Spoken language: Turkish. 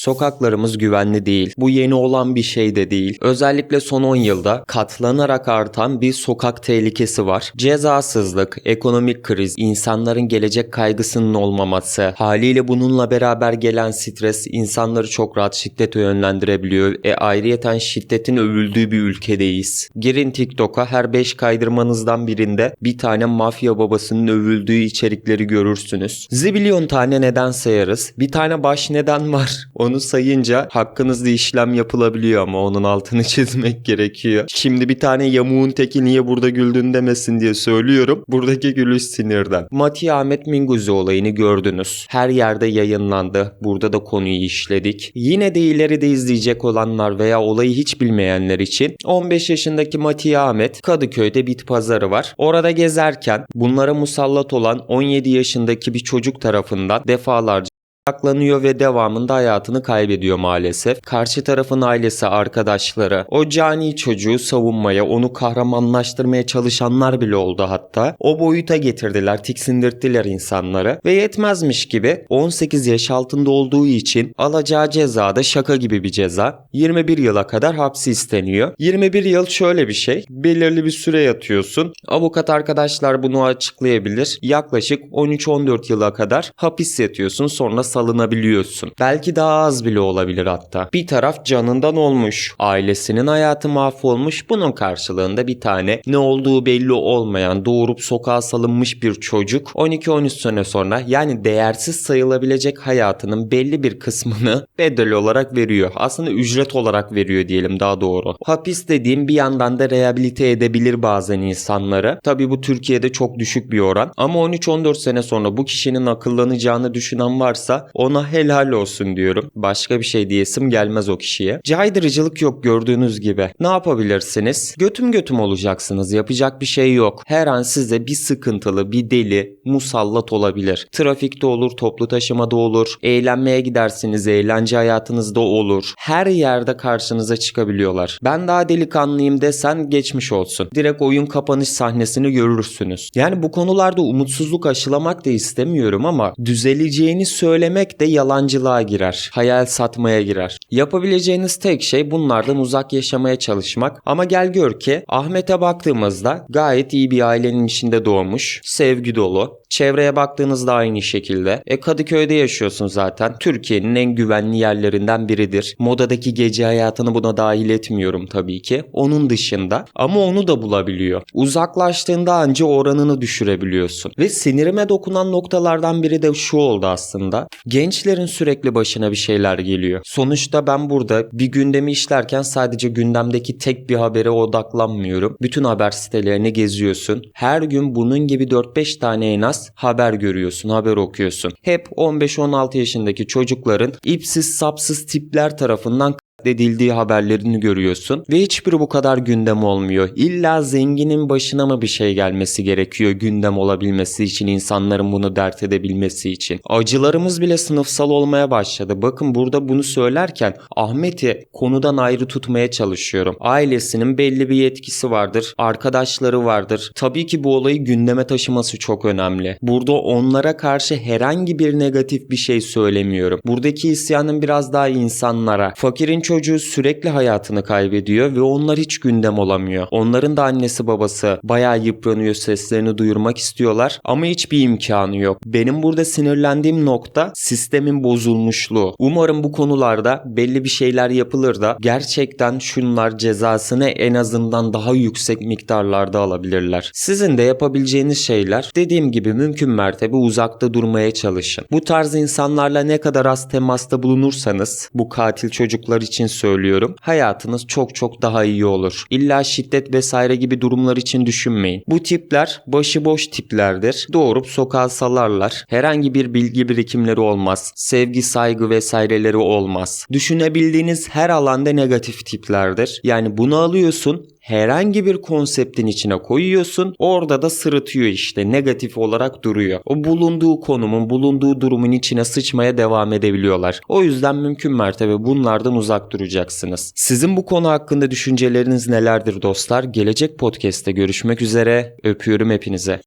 Sokaklarımız güvenli değil. Bu yeni olan bir şey de değil. Özellikle son 10 yılda katlanarak artan bir sokak tehlikesi var. Cezasızlık, ekonomik kriz, insanların gelecek kaygısının olmaması, haliyle bununla beraber gelen stres insanları çok rahat şiddete yönlendirebiliyor. E ayrıyeten şiddetin övüldüğü bir ülkedeyiz. Girin TikTok'a her 5 kaydırmanızdan birinde bir tane mafya babasının övüldüğü içerikleri görürsünüz. Zibilyon tane neden sayarız. Bir tane baş neden var. Onu sayınca hakkınızda işlem yapılabiliyor ama onun altını çizmek gerekiyor. Şimdi bir tane yamuğun teki niye burada güldün demesin diye söylüyorum. Buradaki gülüş sinirden. Mati Ahmet Minguzi olayını gördünüz. Her yerde yayınlandı. Burada da konuyu işledik. Yine de ileride izleyecek olanlar veya olayı hiç bilmeyenler için 15 yaşındaki Mati Ahmet Kadıköy'de bit pazarı var. Orada gezerken bunlara musallat olan 17 yaşındaki bir çocuk tarafından defalarca saklanıyor ve devamında hayatını kaybediyor maalesef. Karşı tarafın ailesi, arkadaşları, o cani çocuğu savunmaya, onu kahramanlaştırmaya çalışanlar bile oldu hatta. O boyuta getirdiler, tiksindirttiler insanları ve yetmezmiş gibi 18 yaş altında olduğu için alacağı ceza da şaka gibi bir ceza. 21 yıla kadar hapsi isteniyor. 21 yıl şöyle bir şey, belirli bir süre yatıyorsun. Avukat arkadaşlar bunu açıklayabilir. Yaklaşık 13-14 yıla kadar hapis yatıyorsun sonra salınabiliyorsun. Belki daha az bile olabilir hatta. Bir taraf canından olmuş. Ailesinin hayatı mahvolmuş. Bunun karşılığında bir tane ne olduğu belli olmayan doğurup sokağa salınmış bir çocuk 12-13 sene sonra yani değersiz sayılabilecek hayatının belli bir kısmını bedel olarak veriyor. Aslında ücret olarak veriyor diyelim daha doğru. Hapis dediğim bir yandan da rehabilite edebilir bazen insanları. Tabi bu Türkiye'de çok düşük bir oran. Ama 13-14 sene sonra bu kişinin akıllanacağını düşünen varsa ona helal olsun diyorum. Başka bir şey diyesim gelmez o kişiye. Caydırıcılık yok gördüğünüz gibi. Ne yapabilirsiniz? Götüm götüm olacaksınız. Yapacak bir şey yok. Her an size bir sıkıntılı, bir deli musallat olabilir. Trafikte olur, toplu taşımada olur. Eğlenmeye gidersiniz, eğlence hayatınızda olur. Her yerde karşınıza çıkabiliyorlar. Ben daha delikanlıyım desen geçmiş olsun. Direkt oyun kapanış sahnesini görürsünüz. Yani bu konularda umutsuzluk aşılamak da istemiyorum ama düzeleceğini söylemek de yalancılığa girer. Hayal satmaya girer. Yapabileceğiniz tek şey bunlardan uzak yaşamaya çalışmak. Ama gel gör ki Ahmet'e baktığımızda gayet iyi bir ailenin içinde doğmuş, sevgi dolu, Çevreye baktığınızda aynı şekilde. E Kadıköy'de yaşıyorsun zaten. Türkiye'nin en güvenli yerlerinden biridir. Modadaki gece hayatını buna dahil etmiyorum tabii ki. Onun dışında. Ama onu da bulabiliyor. Uzaklaştığında anca oranını düşürebiliyorsun. Ve sinirime dokunan noktalardan biri de şu oldu aslında. Gençlerin sürekli başına bir şeyler geliyor. Sonuçta ben burada bir gündemi işlerken sadece gündemdeki tek bir habere odaklanmıyorum. Bütün haber sitelerini geziyorsun. Her gün bunun gibi 4-5 tane en az haber görüyorsun, haber okuyorsun. Hep 15-16 yaşındaki çocukların ipsiz sapsız tipler tarafından edildiği haberlerini görüyorsun ve hiçbiri bu kadar gündem olmuyor. İlla zenginin başına mı bir şey gelmesi gerekiyor gündem olabilmesi için insanların bunu dert edebilmesi için. Acılarımız bile sınıfsal olmaya başladı. Bakın burada bunu söylerken Ahmet'i konudan ayrı tutmaya çalışıyorum. Ailesinin belli bir yetkisi vardır, arkadaşları vardır. Tabii ki bu olayı gündeme taşıması çok önemli. Burada onlara karşı herhangi bir negatif bir şey söylemiyorum. Buradaki isyanın biraz daha insanlara, fakirin çocuğu sürekli hayatını kaybediyor ve onlar hiç gündem olamıyor. Onların da annesi babası bayağı yıpranıyor seslerini duyurmak istiyorlar ama hiçbir imkanı yok. Benim burada sinirlendiğim nokta sistemin bozulmuşluğu. Umarım bu konularda belli bir şeyler yapılır da gerçekten şunlar cezasını en azından daha yüksek miktarlarda alabilirler. Sizin de yapabileceğiniz şeyler dediğim gibi mümkün mertebe uzakta durmaya çalışın. Bu tarz insanlarla ne kadar az temasta bulunursanız bu katil çocuklar için söylüyorum. Hayatınız çok çok daha iyi olur. İlla şiddet vesaire gibi durumlar için düşünmeyin. Bu tipler başıboş tiplerdir. Doğurup sokağa salarlar. Herhangi bir bilgi birikimleri olmaz. Sevgi, saygı vesaireleri olmaz. Düşünebildiğiniz her alanda negatif tiplerdir. Yani bunu alıyorsun herhangi bir konseptin içine koyuyorsun. Orada da sırıtıyor işte. Negatif olarak duruyor. O bulunduğu konumun, bulunduğu durumun içine sıçmaya devam edebiliyorlar. O yüzden mümkün mertebe bunlardan uzak duracaksınız. Sizin bu konu hakkında düşünceleriniz nelerdir dostlar? Gelecek podcast'te görüşmek üzere. Öpüyorum hepinize.